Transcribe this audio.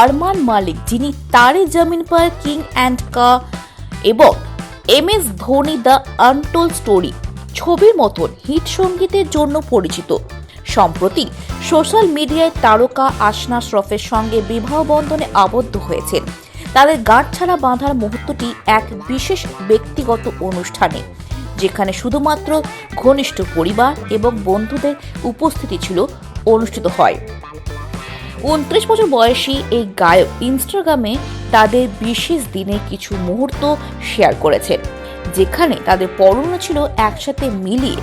আরমান মালিক, যিনি তারে জমিন পর কিং অ্যান্ড কা এবং M S Dhoni the untold story, ছবির মতন হিট সঙ্গীতের জন্য পরিচিত। সম্প্রতি সোশ্যাল মিডিয়ায় তারকা আসনা শ্রফের সঙ্গে বিবাহ বন্ধনে আবদ্ধ হয়েছেন। তাদের গাঁটছাড়া বাঁধার মুহূর্তটি এক বিশেষ ব্যক্তিগত অনুষ্ঠানে, যেখানে শুধুমাত্র ঘনিষ্ঠ পরিবার এবং বন্ধুদের উপস্থিতি ছিল অনুষ্ঠিত হয়। উনত্রিশ বছর বয়সী এই গায়ক ইনস্টাগ্রামে তাদের বিশেষ দিনে কিছু মুহূর্ত শেয়ার করেছেন যেখানে তাদের পরনে ছিল একসাথে মিলিয়ে